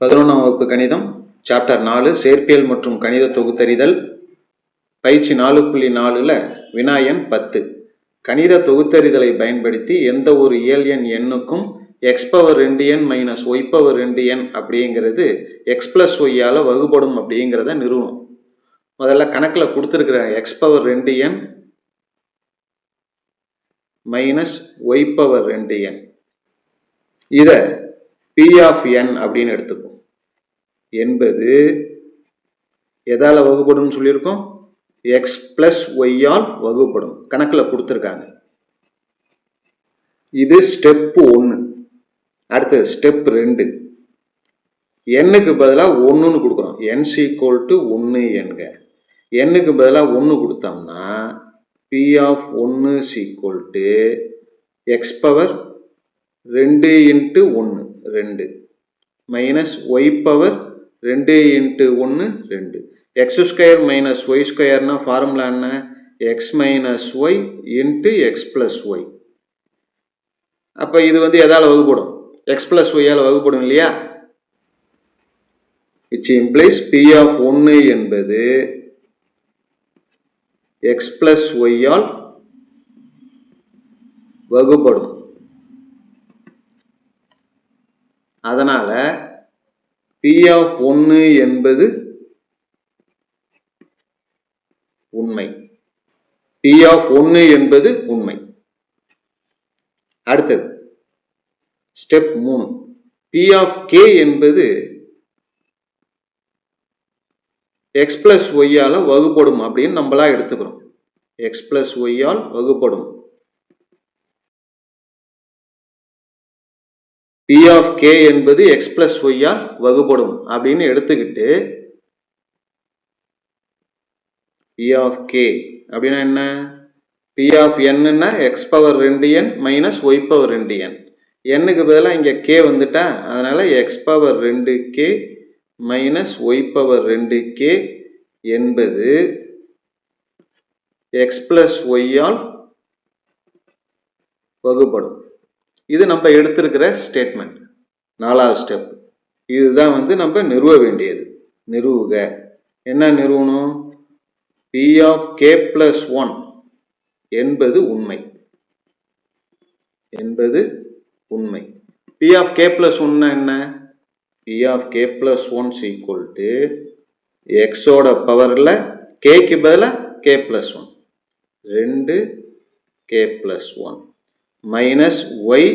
பதினொன்றாம் வகுப்பு கணிதம் சாப்டர் நாலு சேர்ப்பியல் மற்றும் கணித தொகுத்தறிதல். பயிற்சி நாலு புள்ளி நாலில் வினாயன் பத்து. கணித தொகுத்தறிதலை பயன்படுத்தி எந்த ஒரு இயல் எண் எண்ணுக்கும் எக்ஸ் பவர் ரெண்டு எண் மைனஸ் ஒய் பவர் ரெண்டு எண் அப்படிங்கிறது எக்ஸ் ப்ளஸ் ஒய்யால் வகுப்படும் அப்படிங்கிறத நிறுவனம். முதல்ல கணக்கில் கொடுத்துருக்குற எக்ஸ் பவர் ரெண்டு எண் மைனஸ் ஒய் பவர் ரெண்டு எண் இதை பி ஆஃப் என் அப்படின்னு எடுத்துப்போம். என்பது எதால் வகுப்படும்னு சொல்லியிருக்கோம்? எக்ஸ் ப்ளஸ் ஒய்யால் வகுப்படும். கணக்கில் கொடுத்துருக்காங்க. இது ஸ்டெப்பு ஒன்று அடுத்தது ஸ்டெப் ரெண்டு. எண்ணுக்கு பதிலாக ஒன்றுன்னு கொடுக்குறோம். என் ஈக்குவல் டு ஒன்று என்க. எண்ணுக்கு பதிலாக ஒன்று கொடுத்தோம்னா பி ஆஃப் ஒன்று சீக்குவல் டு எக்ஸ் பவர் ரெண்டு இன்ட்டு ஒன்று ரெண்டு. மைனஸ் ஒய் பவர் ரெண்டு இன்ட்டு ஒன்று ரெண்டு. எக்ஸ் ஸ்கொயர் மைனஸ் ஒய் ஸ்கொயர்னா ஃபார்முலா என்ன? X minus y into x plus y அப்போ இது வந்து எதால் வகுப்படும்? எக்ஸ் ப்ளஸ் ஒய்யால் வகுப்படும் இல்லையா? விச் இம்ப்ளைஸ் பி ஆஃப் ஒன்று என்பது எக்ஸ் ப்ளஸ் ஒய்யால் வகுப்படும். அதனால் பி ஆஃப் ஒன்று என்பது உண்மை. பி ஆஃப் ஒன்று என்பது உண்மை. அடுத்தது ஸ்டெப் மூணு. பி ஆஃப் கே என்பது எக்ஸ் பிளஸ் ஒய்யால் வகுப்படும் அப்படின்னு நம்மளா எடுத்துக்கிறோம். எக்ஸ் பிளஸ் ஒய்யால் வகுப்படும் பி ஆஃப் கே என்பது எக்ஸ் பிளஸ் ஒய்யால் வகுப்படும் அப்படின்னு எடுத்துக்கிட்டு பி ஆஃப் கே அப்படின்னா என்ன? பி ஆஃப் என்னன்னா எக்ஸ் பவர் ரெண்டு என் மைனஸ் ஒய் பவர் ரெண்டு என் எண்ணுக்கு பதிலாக இங்கே கே வந்துட்டா அதனால் எக்ஸ் பவர் ரெண்டு கே மைனஸ் ஒய் பவர் ரெண்டு கே என்பது எக்ஸ் பிளஸ் ஒய்யால் வகுப்படும் இது நம்ம எடுத்திருக்கிற ஸ்டேட்மெண்ட் நாலாவது ஸ்டெப் இதுதான் வந்து நம்ம நிறுவ வேண்டியது. நிறுவுக. என்ன நிறுவனம் P of K plus one என்பது உண்மை. என்பது உண்மை. பி ஆஃப் கே பிளஸ் ஒன்னா என்ன? P of K plus one equal to எக்ஸோட பவரில் கேக்கு பதிலாக கே பிளஸ் ஒன் ரெண்டு K plus one minus y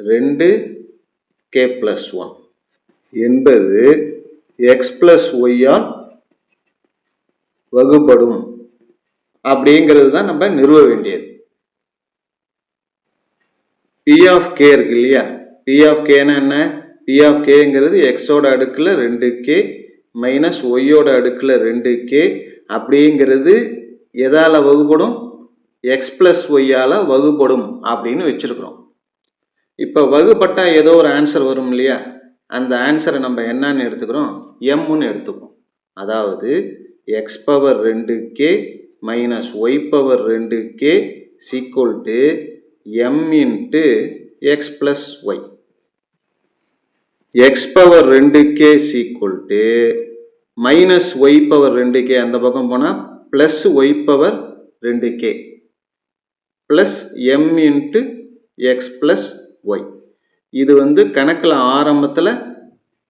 ரெண்டு கே ப்ளஸ் ஒன் என்பது எக்ஸ் ப்ளஸ் ஒய்யால் வகுப்படும் அப்படிங்கிறது தான் நம்ம நிறுவ வேண்டியது. பி ஆஃப் கே இருக்கு இல்லையா? பி ஆஃப் கேனா என்ன? பி ஆஃப் கேங்கிறது எக்ஸோட அடுக்கில் ரெண்டு கே மைனஸ் ஒய்யோட அடுக்கில் ரெண்டு கே அப்படிங்கிறது எதால் வகுப்படும் எக்ஸ் ப்ளஸ் ஒய்யால் வகுப்படும் அப்படின்னு வச்சுருக்குறோம். இப்போ வகுப்பட்டால் ஏதோ ஒரு ஆன்சர் வரும் இல்லையா? அந்த ஆன்சரை நம்ம என்னன்னு எடுத்துக்கிறோம்? எம்முன்னு எடுத்துப்போம் அதாவது எக்ஸ் பவர் ரெண்டு கே மைனஸ் ஒய் பவர் ரெண்டு K equal to M into x plus y x power ரெண்டு K equal to minus y power ரெண்டு கே அந்த பக்கம் போனால் ப்ளஸ் ஒய் பவர் ரெண்டு K plus M into x plus y இது வந்து கணக்கில் ஆரம்பத்தில்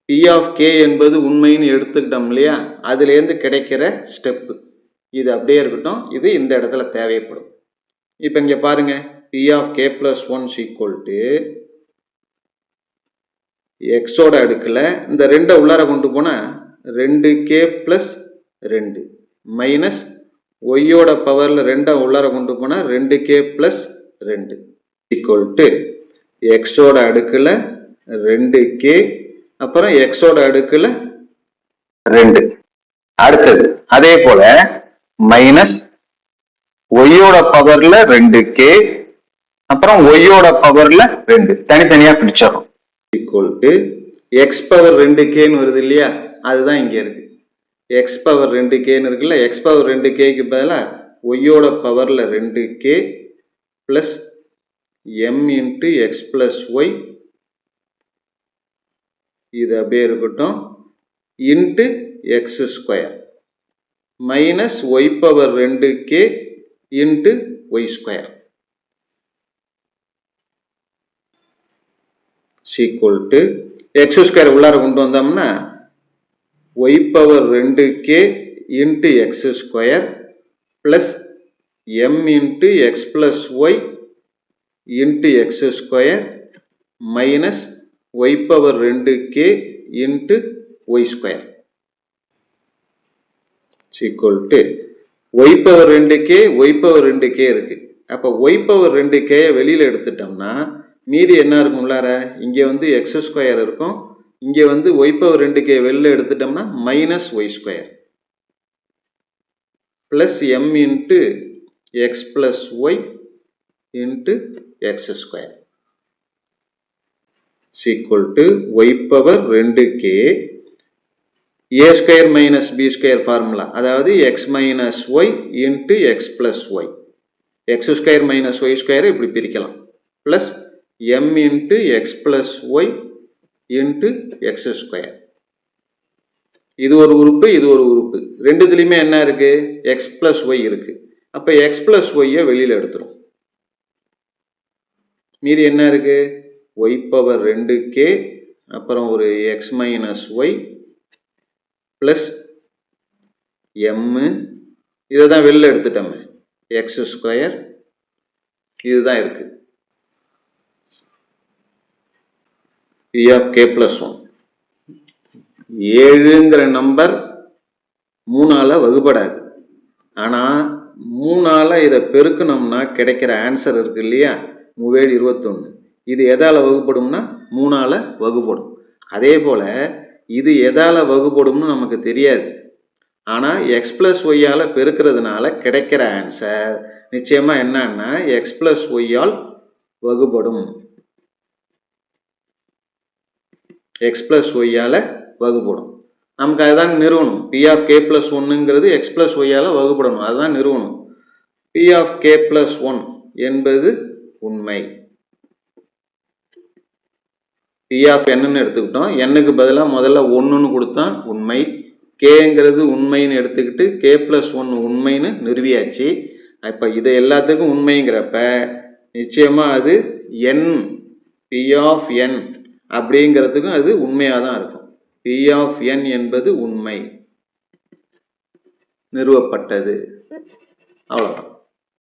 பி ஆஃப் கே என்பது உண்மைன்னு எடுத்துக்கிட்டோம் இல்லையா? அதுலேருந்து கிடைக்கிற ஸ்டெப்பு இது அப்படியே இருக்கட்டும். இது இந்த இடத்துல தேவைப்படும். இப்போ இங்கே பாருங்கள் P of K plus one equal to எக்ஸோட அடுக்கில் இந்த ரெண்டை உள்ளார கொண்டு போனால் ரெண்டு கே ப்ளஸ் ரெண்டு மைனஸ் ஒய்யோட பவரில் ரெண்டை உள்ளார கொண்டு போனால் ரெண்டு கே ப்ளஸ் ரெண்டு ஈக்குவல் டு எக்ஸோட அடுக்கில் ரெண்டு கே அப்புறம் எக்ஸோட அடுக்கில் ரெண்டு. அடுத்தது அதே போல மைனஸ் ஒய்யோட பவர்ல ரெண்டு கே அப்புறம் ஒய்யோட பவர்ல ரெண்டு. தனித்தனியா பிடிச்சிடும் ஈக்குவல் டு எக்ஸ் பவர் ரெண்டு கேன்னு வருது இல்லையா? அதுதான் இங்க இருக்கு. எக்ஸ் பவர் ரெண்டு கேன்னு இருக்குல்ல எக்ஸ் பவர் ரெண்டு கேக்கு பதிலாக ஒய்யோட பவரில் ரெண்டு K plus M into x plus y இது அப்படியே இருக்கட்டும். Into x square minus y power ரெண்டு K into y square equal to x square உள்ளார கொண்டு வந்தோம்னா ஒய் பவர் ரெண்டு K into x square plus M into x plus y into x square minus y power ரெண்டு K into y square equal to y power ரெண்டு K y power ரெண்டு K இருக்குது அப்போ Y power ரெண்டு கேயை வெளியில் எடுத்துட்டோம்னா மீதி என்ன இருக்கும் உள்ளார? இங்கே வந்து எக்ஸ் ஸ்கொயர் இருக்கும். இங்கே வந்து ஒய் பவர் ரெண்டு கே வெளில எடுத்துட்டோம்னா minus y square plus M into x plus y into x square equal to y power ரெண்டு K A square minus B square formula அதாவது x minus y into x plus y x square minus y ஸ்கொயரை இப்படி பிரிக்கலாம். Plus M into x plus y into x square இது ஒரு உறுப்பு இது ஒரு உறுப்பு. ரெண்டுத்துலேயுமே என்ன இருக்குது எக்ஸ் ப்ளஸ் ஒய் இருக்குது அப்போ எக்ஸ் ப்ளஸ் ஒய்யை வெளியில் எடுத்துரும். மீதி என்ன இருக்குது ஒய் பவர் ரெண்டு கே அப்புறம் ஒரு x minus y plus M இதை தான் வெளில எடுத்துட்டோமே. எக்ஸ் ஸ்கொயர் இதுதான் இருக்குது P of K plus one ஏழுங்கிற number மூணால் வகுப்படாது ஆனால் மூணால் இதை பெருக்கணும்னா கிடைக்கிற ஆன்சர் இருக்கு இல்லையா? மூவேழு இருபத்தொன்று இது எதால் வகுப்படும்னா மூணால் வகுப்படும் அதே போல் இது எதால் வகுப்படும்னு நமக்கு தெரியாது. ஆனால் எக்ஸ் ப்ளஸ் ஒய்யால் பெருக்கிறதுனால கிடைக்கிற ஆன்சர் நிச்சயமாக என்னன்னா எக்ஸ் ப்ளஸ் ஒய்யால் வகுப்படும் எக்ஸ் ப்ளஸ் ஒய்யால் வகுப்படும் நமக்கு அதுதான் நிறுவனம். பி ஆஃப் கே ப்ளஸ் ஒன்றுங்கிறது எக்ஸ் ப்ளஸ் ஒய்யால் வகுப்படணும் அதுதான் நிறுவனம். P of K plus one என்பது உண்மை. பி ஆஃப் என்னன்னு எடுத்துக்கிட்டோம். என்னுக்கு பதிலாக முதல்ல ஒன்றுன்னு கொடுத்தா உண்மை. கேங்கிறது உண்மைன்னு எடுத்துக்கிட்டு கே ப்ளஸ் ஒன் உண்மைன்னு நிறுவியாச்சு. இப்போ இது எல்லாத்துக்கும் உண்மைங்கிறப்ப நிச்சயமாக அது என் பி ஆஃப் என் அப்படிங்கிறதுக்கும் அது உண்மையாக தான் இருக்கும். பி ஆஃப் என் என்பது உண்மை. நிறுவப்பட்டது. அவ்வளோதான்